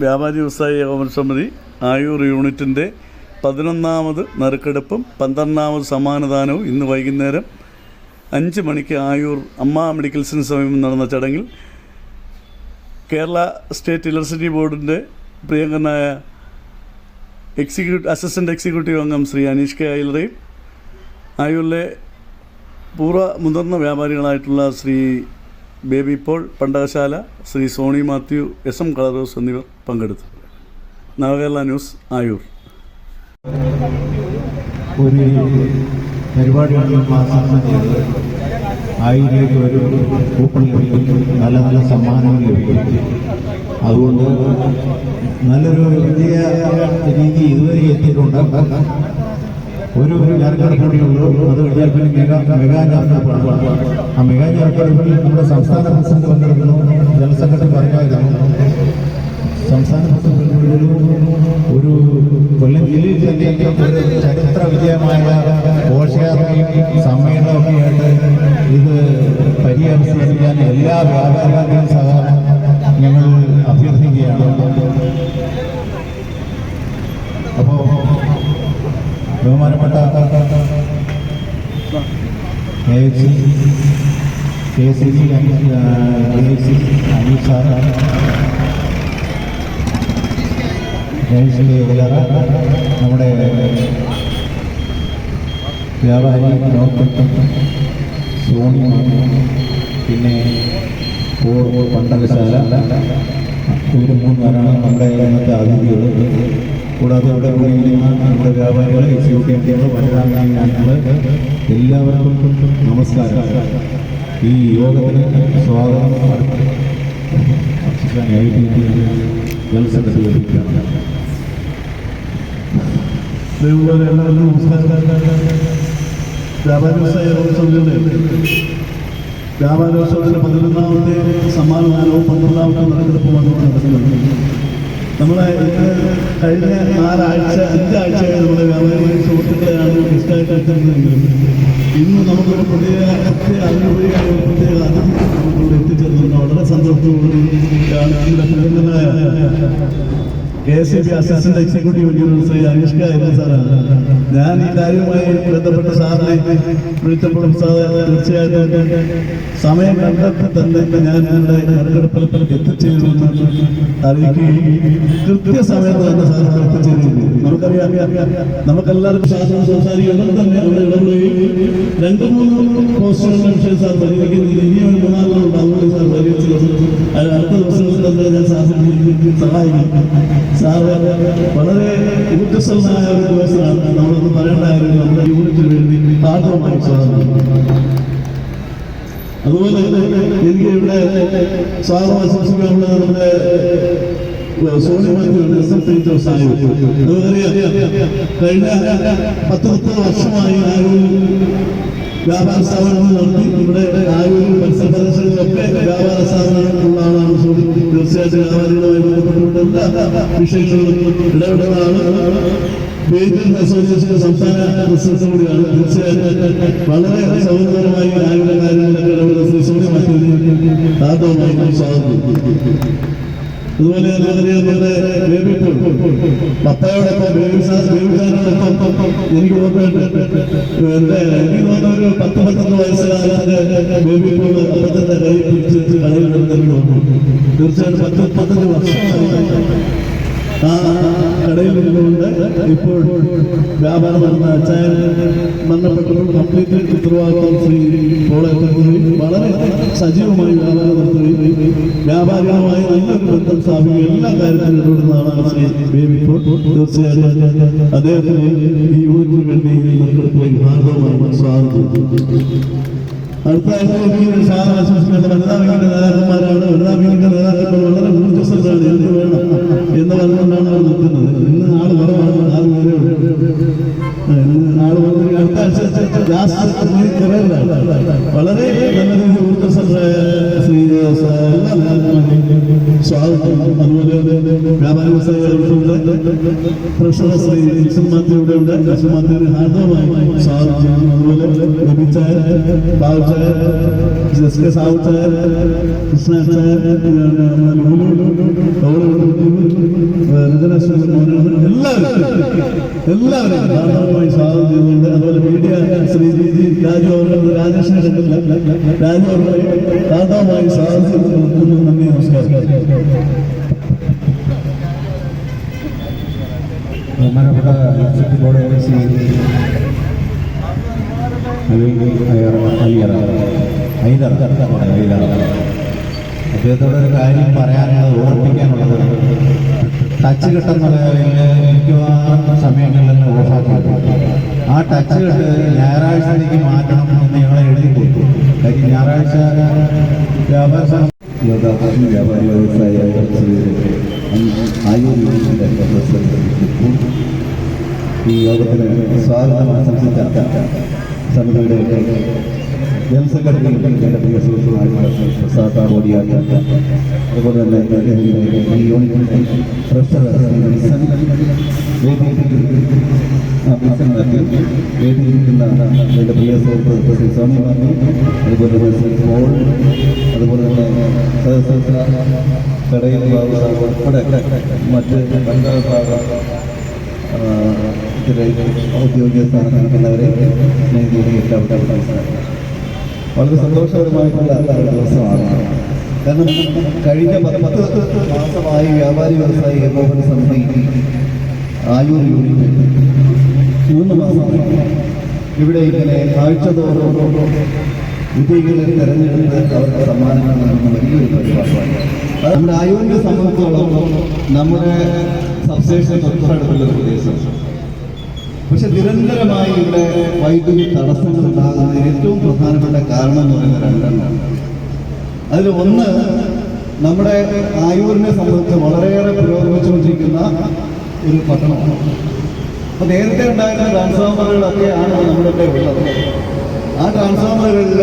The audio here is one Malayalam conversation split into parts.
വ്യാപാരി വ്യവസായി ഏകോപന സമിതി ആയൂർ യൂണിറ്റിന്റെ പതിനൊന്നാമത് നറുക്കെടുപ്പും പന്ത്രണ്ടാമത് സമ്മാനദാനവും ഇന്ന് വൈകുന്നേരം അഞ്ച് മണിക്ക് ആയൂർ അമ്മ മെഡിക്കൽസിന് സമീപം നടന്ന ചടങ്ങിൽ കേരള സ്റ്റേറ്റ് ഇലക്ട്രിസിറ്റി ബോർഡിന്റെ പ്രിയങ്കനായ എക്സിക്യൂട്ടീവ് അസിസ്റ്റന്റ് എക്സിക്യൂട്ടീവ് അംഗം ശ്രീ അനീഷ് കെ അയലറയും ആയൂരിലെ പൂർവ മുതിർന്ന വ്യാപാരികളായിട്ടുള്ള ശ്രീ ബേബി പോൾ പണ്ടകശാല ശ്രീ സോണി മാത്യു എസ് എം കളറോസ് എന്നിവർ പങ്കെടുത്തു. നവകേരള ന്യൂസ് ആയൂർ. ഒരു ചെയ്തത്. ആയിരത്തിലേക്ക് ഒരു കൂപ്പൺ ലഭിക്കും നല്ല നല്ല സമ്മാനങ്ങൾ ലഭിക്കും അതുകൊണ്ട് നല്ലൊരു വിജയ രീതി ഇതുവരെ എത്തിയിട്ടുണ്ട്. ഒരു ജാർഖണ്ഡ് കൂടിയുള്ളൂ അത് കഴിഞ്ഞാൽ മെഗാ മെഗാ ജാർഖണ്ഡ് ആ മെഗാ ജാർഖണ്ഡിൽ നമ്മുടെ സംസ്ഥാന പ്രസിഡന്റ് പങ്കെടുക്കുന്നു. ജനറൽ സെക്രട്ടറി പറഞ്ഞായിരുന്നു. സംസ്ഥാന പ്രസിഡന്റ് ഒരു കൊല്ലം ജില്ലയിൽ തന്നെ ചരിത്ര വിജയമായ ഘോഷയാത്രയും സമ്മേളനമൊക്കെയായിട്ട് ഇത് പരിഹരിച്ചിരിക്കാൻ എല്ലാ വ്യാപാരികളും സഹകരണം ഞങ്ങൾ അഭ്യർത്ഥിക്കുകയാണ്. അപ്പോൾ ബഹുമാനപ്പെട്ട K S C Aneesh sir Jayasree ഏലറ നമ്മുടെ വ്യാപാരി ഡോക്ടർ സോണി പിന്നെ പൂർവ പണ്ടകശാല ഇവർ മൂന്നുപേരാണ് നമ്മുടെ ഇന്നത്തെ അതിഥികൾ. കൂടാതെ അവിടെ കൂടിയിരിക്കുന്ന നമ്മുടെ വ്യാപാരികൾ എക്സിക്യൂട്ടീവ് ടീമുകൾ വനിതാംഗങ്ങൾ എല്ലാവർക്കും നമസ്കാരം. ഈ യോഗത്തിന് സ്വാഗതം. എല്ലാവർക്കും നമസ്കാരം. വ്യാപാര പതിനൊന്നാമത്തെ സമ്മാനദാനവും പന്ത്രണ്ടാമത്തെ ഇവിടെ നടക്കുന്നത് ഇന്ന് കഴിഞ്ഞ ആറാഴ്ച അഞ്ചാഴ്ചയായി നമ്മുടെ വ്യാപാരി സുഹൃത്തുക്കളെയാണ് ഗസ്റ്റായിട്ട് എത്തുന്നതെങ്കിലും ഇന്ന് നമുക്കൊരു പുതിയ പ്രത്യേക ഒരു പ്രത്യേക അതിഥി നമുക്കിവിടെ എത്തിച്ചേർന്നുണ്ട് വളരെ സന്തോഷത്തോടുകൂടിയാണ് നമ്മുടെ പ്രിയങ്കരനായ K S B assistant executive engineer Shri Aneesh കാര്യം സാറാണ്. ഞാൻ ഈ കാര്യവുമായി ബന്ധപ്പെട്ട സാറിനെ വിളിച്ചപ്പോഴും സാർ തീർച്ചയായിട്ടും സമയം കണ്ടെത്തി തന്നെ ഞാൻ നിങ്ങളുടെ നറുക്കെടുപ്പിൽ എത്തിച്ചേരുമെന്ന് അറിയിക്കുകയും കൃത്യസമയത്ത് തന്നെ സാർ എത്തിച്ചേരുന്നു നമുക്കറിയാം നമുക്കെല്ലാവർക്കും സാറിനോട് സംസാരിക്കണം തന്നെ അവിടെ ഇടപെടുകയും രണ്ട് മൂന്ന് പോസ്റ്റുകളുടെ വിഷയം സാർ പരിഹരിക്കുന്നത് ഇനിയും മൂന്നാളുകളുണ്ട് അതുകൊണ്ട് സാർ അത് അടുത്ത ദിവസങ്ങളിൽ തന്നെ ഞാൻ സാർ സഹായിക്കും. സാറ് വളരെ ഊർജസ്വലനായ ഒരു ദിവസമാണ് നമ്മളൊന്ന് പറയേണ്ട കാര്യം നമ്മുടെ യൂണിറ്റിന് വേണ്ടി താഴ്വമായി സ്വാഗതം അതുപോലെ എനിക്ക് ഇവിടെ സ്വാഗതം ആശംസിക്കാനുള്ള നമ്മുടെ Soni Mathew S M P കഴിഞ്ഞ പത്ത് മുപ്പത് വർഷമായി ആയൂർ വ്യാപാര സ്ഥാപനങ്ങൾ നടത്തി നമ്മുടെ ആയൂരിൽ മത്സ്യ പ്രദേശങ്ങളിലൊക്കെ വ്യാപാര സ്ഥാപനങ്ങളുള്ള ആളാണ് സോണി തീർച്ചയായിട്ടും വ്യാപാരികളുമായി ബന്ധപ്പെട്ടുകൊണ്ട് എല്ലാ വിഷയങ്ങളിലും ഇടപെടുന്ന സംസ്ഥാന പ്രസിഡന്റ് കൂടിയാണ്. തീർച്ചയായിട്ടും വളരെ സൗകര്യപരമായി ആരുടെ കാര്യങ്ങളൊക്കെ ഇടപെടുന്ന സോണി മാറ്റി സ്വാഗതം. അതുപോലെ നമ്മുടെ ബേബി പൂൾ പപ്പയോടൊപ്പം ബേബി സാർ ബേബി സാറിനോടൊപ്പം എനിക്ക് ഓർമ്മയുണ്ട് എനിക്ക് തോന്നുന്ന ഒരു പത്ത് പത്തൊന്ന് വയസ്സുകാലത്ത് ബേബി പൂൾ അപ്പത്തിന്റെ കൈ പിടിച്ച് കടയിൽ കിടന്നു തീർച്ചയായിട്ടും പത്ത് ഇപ്പോൾ വ്യാപാരം നടന്ന അച്ചായൻ മരണപ്പെട്ടപ്പോൾ കംപ്ലീറ്റ് ഉത്തരവാദിത്വം ശ്രീ പോളെത്തുകയും വളരെ സജീവമായി വ്യാപാരം നടത്തുകയും വ്യാപാരികളുമായി നല്ലൊരു ബന്ധം സ്ഥാപിക്കുകയും എല്ലാ കാര്യത്തിലും ഇടപെടുന്നതാണ് ശ്രീ ബേബി ഇപ്പോൾ തീർച്ചയായും അദ്ദേഹത്തിന് ഈ യൂണിറ്റിന് വേണ്ടി നറുക്കെടുപ്പിലേക്ക് ഭാഗവുമായി സ്വാഗതം. അടുത്ത ആഴ്ചയിലേക്ക് സാധാരണ വനിതാ വിങ്ങിന്റെ നേതാക്കന്മാരാണ്. വനിതാ വിങ്ങിന്റെ നേതാക്കന്മാർ വളരെ ഊർജസ്വലരാണ്. ആഴ്ച ലാസ്റ്റ് കുറവില്ല വളരെ നല്ല രീതിയിൽ ഊർജസ്വലരായ ശ്രീ എല്ലാ നേതാക്കന്മാരെയും സ്വാഗതം അതുപോലെ വ്യാപാര വ്യവസായ വകുപ്പിന്റെ ട്രഷറർ ശ്രീ നിക്സൺ മാത്യു ഇവിടെ ഉണ്ട് നിക്സൺ മാത്യുവിന് ഹാർദവമായി സ്വാഗതം ചെയ്യുന്നു അതുപോലെ ബബി ചായ ബാബു ചായ എസ് കെ സാവു ചായ കൃഷ്ണ ചായ എല്ലാവരും എല്ലാവരും ധാരാളമായി സ്വാഗതം ചെയ്യുന്നുണ്ട് അതുപോലെ media Shri G G Raju അവരുടെ രാജേഷിനെ കണ്ടില്ല രാജു അവരുടെ ധാരാളമായി സ്വാഗതം ചെയ്തു നിർത്തുന്നു നന്ദി നമസ്കാരം. ബഹുമാനപ്പെട്ട executive board A C Haider Haider അദ്ദേഹത്തോട് ഒരു കാര്യം പറയാനുള്ളത് ഓർമ്മിക്കാനുള്ളത് ടച്ച് കിട്ടുന്ന മിക്കവാറും സമയങ്ങളിൽ ഓഫാക്കി ആ ടച്ച് കെട്ട് ഞായറാഴ്ചയിലേക്ക് മാറ്റണം എന്ന് ഞങ്ങളെ എഴുതി കൊടുത്തു. കാര്യം ഞായറാഴ്ച വ്യാപാര യോഗാഭ്യാസം വ്യാപാരി വ്യവസായ ഈ യോഗത്തിന് സ്വാഗതം ആശംസിച്ച സമിതിയുടെ ജനറൽ സെക്രട്ടറി എന്റെ പ്രിയ സുഹൃത്തുമായിട്ടുള്ള പ്രസാദ ബോഡിയാട്ട അതുപോലെ തന്നെ ഈ മാത്യു വേദിയിലിരിക്കുന്ന എന്റെ പ്രിയ സുഹൃത്ത് ശ്രീ സോണി അതുപോലെ തന്നെ കടയിൽ ബാബു മറ്റ് ഇതിലെ ഔദ്യോഗിക സ്ഥാനത്ത് നിൽക്കുന്നവരെ നമസ്കാരം വളരെ സന്തോഷകരമായിട്ടുള്ള ദിവസമാണ്. കാരണം കഴിഞ്ഞ പത്ത് മാസമായി വ്യാപാരി വ്യവസായി ഏകോപന സമിതി ആയൂർ യൂണിറ്റ് മൂന്ന് മാസമായി ഇവിടെ ഇങ്ങനെ ആഴ്ച തോറും വിജയികളെ തെരഞ്ഞെടുത്ത് അവർക്ക് സമ്മാനങ്ങൾ നൽകുന്ന വലിയൊരു പരിപാടിയാണ്. നമ്മുടെ ആയൂരിനെ സംബന്ധിച്ചോളം നമ്മുടെ സബ്സ്റ്റേഷൻ തൊട്ടടുത്തുള്ള പ്രദേശം പക്ഷെ നിരന്തരമായി ഇവിടെ വൈദ്യുതി തടസ്സങ്ങൾ ഉണ്ടാകുന്നതിന് പ്രധാനപ്പെട്ട കാരണം എന്ന് പറയുന്നത് രണ്ടെണ്ണമാണ് അതിൽ ഒന്ന് നമ്മുടെ ആയൂരിനെ സംബന്ധിച്ച് വളരെയേറെ പുരോഗമിച്ചുകൊണ്ടിരിക്കുന്ന ഒരു പട്ടണമാണ്. അപ്പൊ നേരത്തെ ഉണ്ടായിരുന്ന ട്രാൻസ്ഫോമറുകളൊക്കെയാണ് നമ്മുടെ ഇവിടെ ഉള്ളത്. ആ ട്രാൻസ്ഫോമറുകളിൽ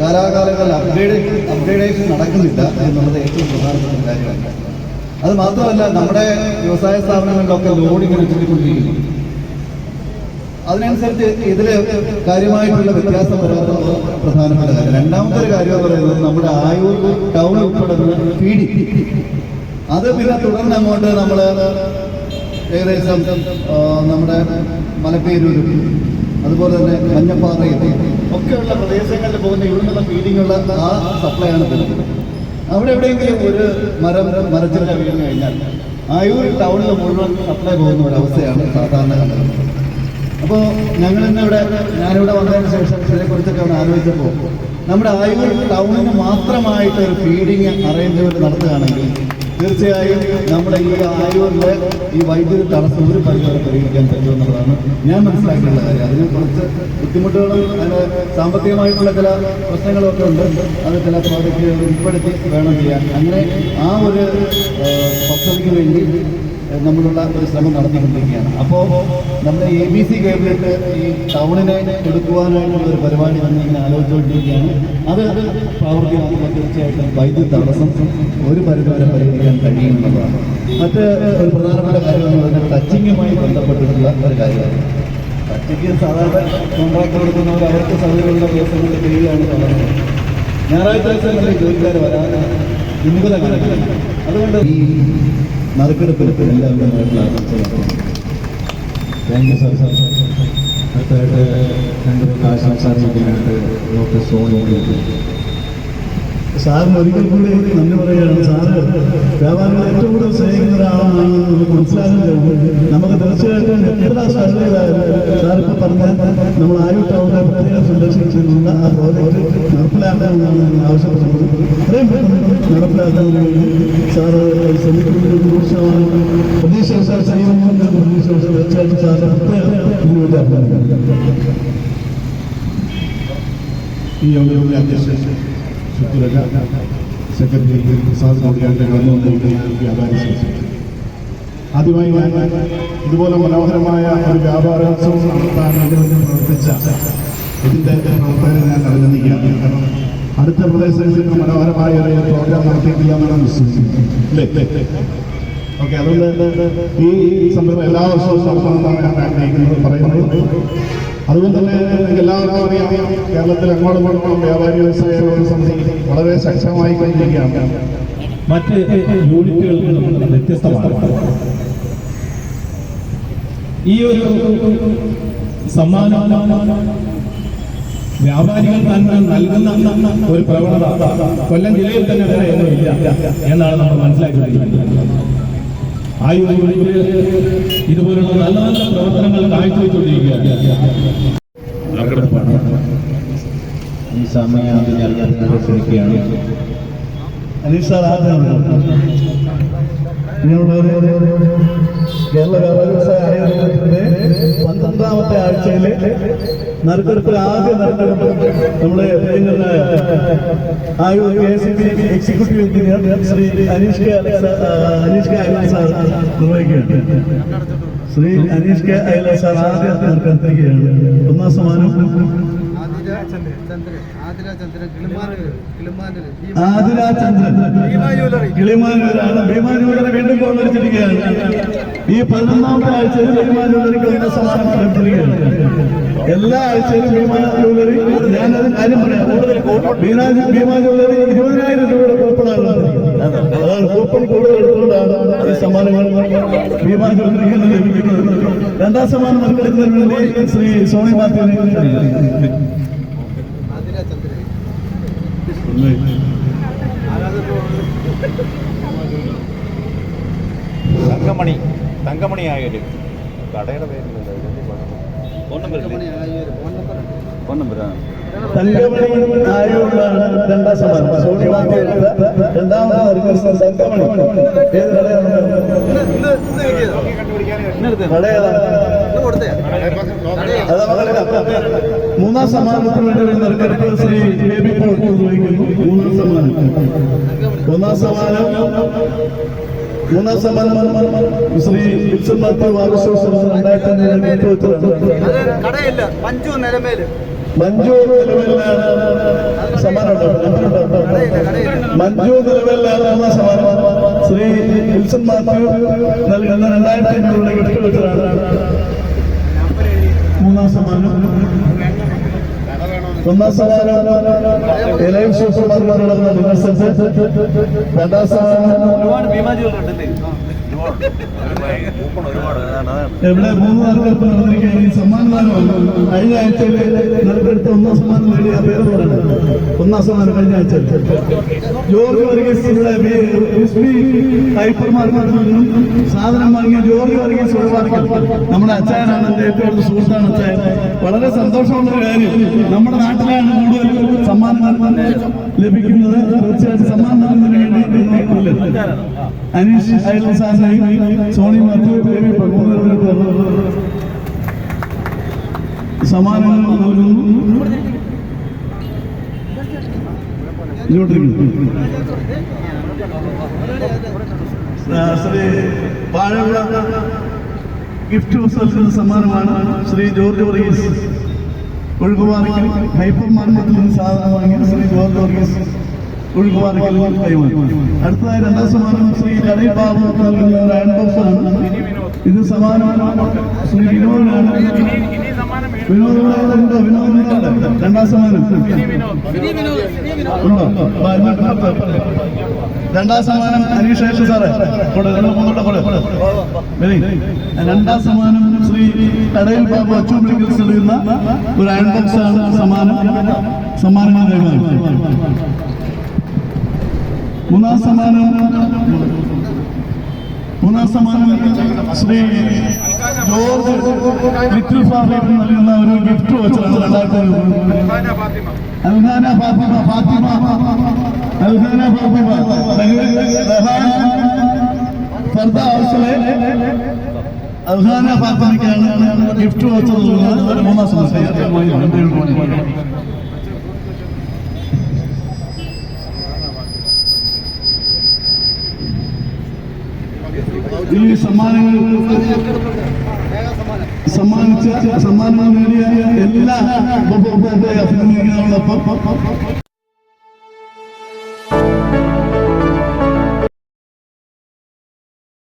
കാലാകാലങ്ങളിൽ അപ്ഗ്രേഡ് അപ്ഗ്രേഡേഷൻ നടക്കുന്നില്ല എന്നുള്ളത് ഏറ്റവും പ്രധാനപ്പെട്ട കാര്യമാണ്. അത് മാത്രമല്ല നമ്മുടെ വ്യവസായ സ്ഥാപനങ്ങളിലൊക്കെ ലോഡിങ് വെച്ചിട്ടുകൊണ്ടിരിക്കുന്നു. അതിനനുസരിച്ച് ഇതിൽ കാര്യമായിട്ടുള്ള വ്യത്യാസം വരാത്തത് പ്രധാനപ്പെട്ട കാര്യം. രണ്ടാമത്തെ ഒരു കാര്യം എന്ന് പറയുന്നത് നമ്മുടെ ആയൂർ ടൗൺ ഉൾപ്പെടുന്ന പീഡി അത് പിന്നെ തുടർന്ന് അങ്ങോട്ട് നമ്മൾ ഏകദേശം നമ്മുടെ മലപ്പേരൂർ അതുപോലെ തന്നെ മഞ്ഞപ്പാറയിൽ ഒക്കെയുള്ള പ്രദേശങ്ങളിൽ പോകുന്ന ഇവിടുന്നുള്ള ഫീഡിങ്ങുള്ള ആ സപ്ലൈ ആണ് അവിടെ എവിടെയെങ്കിലും ഒരു മരം മരച്ചിട്ട് കഴിഞ്ഞാൽ ആയൂർ ടൗണിൽ മുഴുവൻ സപ്ലൈ പോകുന്ന ഒരു അവസ്ഥയാണ് സാധാരണ അപ്പോൾ ഞങ്ങൾ ഇന്നിവിടെ ഞാനിവിടെ വന്നതിന് ശേഷം ഇതിനെക്കുറിച്ചൊക്കെ ഒന്ന് ആലോചിച്ചപ്പോൾ നമ്മുടെ ആയൂർ ടൗണിന് മാത്രമായിട്ട് ഒരു ഫീഡിങ് അറേഞ്ച്മെന്റ് നടത്തുകയാണെങ്കിൽ തീർച്ചയായും നമ്മുടെ ഈ ആയൂരിലെ ഈ വൈദ്യുതി തടസ്സം ഒരു പരിധിവരെ പരിഹരിക്കാൻ പറ്റുമെന്നുള്ളതാണ് ഞാൻ മനസ്സിലാക്കിയിട്ടുള്ള കാര്യം. അതിന് കുറച്ച് ബുദ്ധിമുട്ടുകളും അതിന് സാമ്പത്തികമായിട്ടുള്ള ചില പ്രശ്നങ്ങളൊക്കെ ഉണ്ട്. അത് ചില പ്രോജക്റ്റുകൾ ഉൾപ്പെടുത്തി വേണം ചെയ്യാൻ. അങ്ങനെ ആ ഒരു പദ്ധതിക്ക് വേണ്ടി നമ്മളുള്ള ഒരു ശ്രമം നടത്തിക്കൊണ്ടിരിക്കുകയാണ് അപ്പോൾ നമ്മൾ എ ബി സി കേബിളിട്ട് ഈ ടൗണിനെ എടുക്കുവാനായിട്ടുള്ള ഒരു പരിപാടി നമ്മൾ ഇങ്ങനെ ആലോചിച്ചുകൊണ്ടിരിക്കുകയാണ്. അത് പ്രാവർത്തികമാക്കുമ്പോൾ തീർച്ചയായിട്ടും വൈദ്യുതി തടസ്സം ഒരു പരിധിവരെ പരിഹരിക്കാൻ കഴിയുമെന്നുള്ളതാണ് മറ്റ് ഒരു പ്രധാനപ്പെട്ട കാര്യം എന്ന് പറഞ്ഞാൽ ടച്ചിങ്ങുമായി ബന്ധപ്പെട്ടിട്ടുള്ള ഒരു കാര്യമാണ്. ടച്ചിങ് സാധാരണ കോൺട്രാക്ട് കൊടുക്കുന്നവർ അവർക്ക് സൗകര്യമുള്ള ദിവസങ്ങളിൽ ചെയ്യുകയാണ് സാധാരണ. ഞായറാഴ്ച ദിവസങ്ങളിൽ ജോലിക്കാർ വരാൻ ഇന്നുകൂടെ അതുകൊണ്ട് ഈ നറുക്കെടുപ്പിൽ എല്ലാവരും താങ്ക് യു സാർ സാർ അടുത്തതായിട്ട് രണ്ട് ആശംസ അറിയിക്കാനായിട്ട് ഡോക്ടർ സോണി സാറിന് ഒരിക്കൽ കൂടി നന്ദി പറയുകയാണ്. സാറ് വ്യാപാരികളെ ഏറ്റവും കൂടുതൽ സ്നേഹിക്കുന്ന ഒരാളാണ് നമുക്ക് മനസ്സിലാക്കാൻ കഴിയും നമുക്ക് തീർച്ചയായിട്ടും എത്ര ചെയ്താലും സാറിപ്പോൾ പറഞ്ഞ നമ്മൾ ആയു ടൗണിനെ പ്രത്യേകം സംരക്ഷിച്ചിട്ടുള്ള ആ പ്രോജക്റ്റ് നടപ്പിലാക്കണമെന്നാണ് ആവശ്യപ്പെടുന്നത്. അത്രയും പെട്ടെന്ന് നടപ്പിലാക്കുന്നതിന് വേണ്ടി സാറ് ശ്രമിക്കുന്നത് നൂറ് ശതമാനം പ്രതീക്ഷ സാർ ചെയ്യുമെന്ന് പ്രതീക്ഷ തീർച്ചയായിട്ടും സാറ് പ്രത്യേകം ഇതിനു വേണ്ടി അഭിനന്ദിക്കുന്നു. ഈ യോഗത്തിന്റെ അധ്യക്ഷൻ. ശുദ്ധരക സെക്രട്ടറി പ്രസാദ് കോടിയാന്റെ കടന്നു വന്നിരിക്കുന്ന വ്യാപാരി. ആദ്യമായി ഞാൻ ഇതുപോലെ മനോഹരമായ ഒരു വ്യാപാരോത്സവം നടത്താൻ വേണ്ടി പ്രവർത്തിച്ച ഇതിന്റെ പ്രവർത്തകരെ ഞാൻ അഭിനന്ദിക്കുകയാണ്. കാരണം അടുത്ത പ്രദേശങ്ങളിൽ മനോഹരമായ ഒരു പ്രോഗ്രാം നടത്തിയിട്ടില്ലാന്നാണ് വിശ്വസിക്കുന്നത് അല്ലേ? ഓക്കെ അതുകൊണ്ട് ഈ സംരംഭം എല്ലാ വർഷവും നടത്തണമെന്നാണ് ഞാൻ ആഗ്രഹിക്കുന്നത്. പറയുന്നത് അതുകൊണ്ട് തന്നെ നിങ്ങൾക്ക് എല്ലാവർക്കും അറിയാം കേരളത്തിൽ അങ്ങോട്ടും ഇങ്ങോട്ടും വ്യാപാരി വ്യവസായ സമിതി വളരെ ശക്തമായി കൊണ്ടിരിക്കുകയാണ് മറ്റ് യൂണിറ്റുകളിൽ നിന്നും വ്യത്യസ്തമാണ്. ഈ ഒരു സമ്മാനം വ്യാപാരികൾ തന്നെ നൽകുന്ന ഒരു പ്രവണത കൊല്ലം ജില്ലയിൽ തന്നെ ഇല്ല എന്നാണ് നമ്മൾ മനസ്സിലാക്കിയിരിക്കുന്നത് ആ ഇതുപോലുള്ള നല്ല നല്ല പ്രവർത്തനങ്ങൾ കാഴ്ചവെച്ചുകൊണ്ടിരിക്കുകയാണ്. ഈ സമയം അതിനെ അറിയാൻ ശ്രമിക്കുകയാണ്. അനീഷ് സാർ ആദ്യമാണ് ഇങ്ങനെയുള്ളൊരു കേരള വ്യാപാര ആയോഗത്തിന്റെ പന്ത്രണ്ടാമത്തെ ആഴ്ചയിൽ നറുക്കെടുപ്പിൽ ആദ്യ നറുക്കെടുപ്പ് നമ്മുടെ Ayur K executive engineer Shri Aneesh K Alexa Aneesh K അയല സാർ നിർവഹിക്കുകയാണ് ശ്രീ അനീഷ് കെ അയല സാർ ആദ്യം നറുക്കെടുത്തിരിക്കുകയാണ് ഒന്നാം സമ്മാനം ചന്ദ്രൻ ആതിര ചന്ദ്രൻ ആതിര ചന്ദ്രൻ. കിളിമാനൂരാണ് ഭീമാനൂരിനെ വീണ്ടും കൊണ്ടുവച്ചിരിക്കുകയാണ്. ഈ പതിനൊന്നാമത്തെ ആഴ്ചയിൽ ഭീമാനൂരിക്ക് ഒന്ന സമ്മാനം ലഭിച്ചിരിക്കുകയാണ് എല്ലാ ആഴ്ചയിലും ഭീമാനൂരി ഞാനത് കാര്യം പറയാം. ഭീമാ- ഭീമാനൂരി ഇരുപതിനായിരം രൂപയുടെ കൂപ്പണാണ്. അതാണ് കൂപ്പൺ കൂടുതൽ എടുത്തുകൊണ്ടാണ് ഈ സമ്മാനങ്ങൾ ഭീമാനൂരിക്ക് ലഭിക്കുന്നത്. രണ്ടാം സമ്മാനം വേണ്ടി ശ്രീ സോണി മാത്യുവിനെ தங்கமணி தங்கமணி ஆகிடு கடையில தங்கமணി മൂന്നാം സമ്മാനത്തിന് വേണ്ടി നറുക്കെടുപ്പ് ശ്രീ ബേബി പോൾ നിർവഹിക്കുന്നു മൂന്നാം സമ്മാനം. ഒന്നാം സമ്മാനം. മൂന്നാം സമ്മാനം. ശ്രീ വിൽസൺ മാത്യു ആഘോഷോത്സവം രണ്ടായിരത്തി കടയില്ല മഞ്ജു നിലമേൽ. മഞ്ജു നിലവിലാണ് സമ്മാനം ഉണ്ടോ? നമ്പറുണ്ടോ? കടയില്ല കടയില്ല. മഞ്ജു നിലവിലാണ് മൂന്നാം സമ്മാനം. ശ്രീ വിൽസൺ മാത്യു നൽകുന്ന രണ്ടായിരത്തി അഞ്ഞൂറ് ഗിഫ്റ്റ് വെച്ചതാണ് മൂന്നാം സമ്മാനം. ഒന്നാം സമ്മാനം. Alive super market dinner set രണ്ടാം ഇവിടെ മൂന്ന് നറുക്കെടുപ്പ് ഈ കഴിഞ്ഞ ആഴ്ചയിൽ നറുക്കെടുത്ത് ഒന്നാം സമ്മാനം പേര് പറയണം ഒന്നാം സമ്മാനം കഴിഞ്ഞ ആഴ്ച ജോർജ് വർഗീസ് ഹൈപ്പർ മാർക്കറ്റിൽ സാധനം വാങ്ങിയ ജോർജ് വർഗീസ് നമ്മുടെ അച്ചായനാണ് എന്റെ ഏറ്റവും അടുത്ത സുഹൃത്താണ് അച്ചായൻ വളരെ സന്തോഷമുള്ള കാര്യം. നമ്മുടെ നാട്ടിലാണ് കൂടുതൽ സമ്മാനങ്ങൾ ലഭിക്കുന്നത്. തീർച്ചയായിട്ടും സമ്മാനത്തിന് വേണ്ടി അനീഷ് അയൽ സാറിനെയും സോണി മാത്യു പത്മനാഭനും സമ്മാനങ്ങൾ നൽകുന്നു. ശ്രീ വാഴവിള ഗിഫ്റ്റ് നൽകുന്ന സമ്മാനമാണ് ശ്രീ ജോർജ് വർഗീസ് ഒഴുകുവാറിക്കൽ ഹൈപ്പർ മാർക്കറ്റിൽ നിന്ന് സാധനം വാങ്ങിയ ശ്രീ ജോർജ് വർഗീസ്. ഒഴുകുവാറിക്കൽ കൈമാറി അടുത്തതായി ശ്രീ ബാബു നൽകുന്ന ബോക്സ് ആണ് ഇത് സമ്മാനമാണ് ശ്രീ രണ്ടാം സമ്മാനം. രണ്ടാം സമ്മാനം അനീഷ് ഏഷ്. രണ്ടാം സമ്മാനം ശ്രീ കടയിൽ ബാബു അച്ചു മെഡിക്കൽസ് ഒരു അയൺ ബോക്സ് ആണ് സമ്മാനം സമ്മാനങ്ങൾ കൈമാറി മൂന്നാം സമ്മാനം. മൂന്നാം സമ്മാനം ശ്രീ ജോർജ് ലിറ്റിൽ ഫാദർ നൽകുന്ന ഒരു ഗിഫ്റ്റ് വെച്ചാണ് രണ്ടായിരത്തി അൽഹാന ഫാത്തിമ. ഫാത്തിമ. അൽഹാന ഫാത്തിമ. ഫർദ ഹൗസിലെ അൽഹാന ഫാത്തിമയ്ക്കാണ് ഗിഫ്റ്റ് വെച്ചത്. മൂന്നാം സമ്മാനം. ഈ സമ്മാനങ്ങൾ സമ്മാനിച്ച സമ്മാനങ്ങൾ നേടിയ എല്ലാ ഉപഭോക്താക്കളെ അഭിനന്ദിക്കുന്നതോടൊപ്പം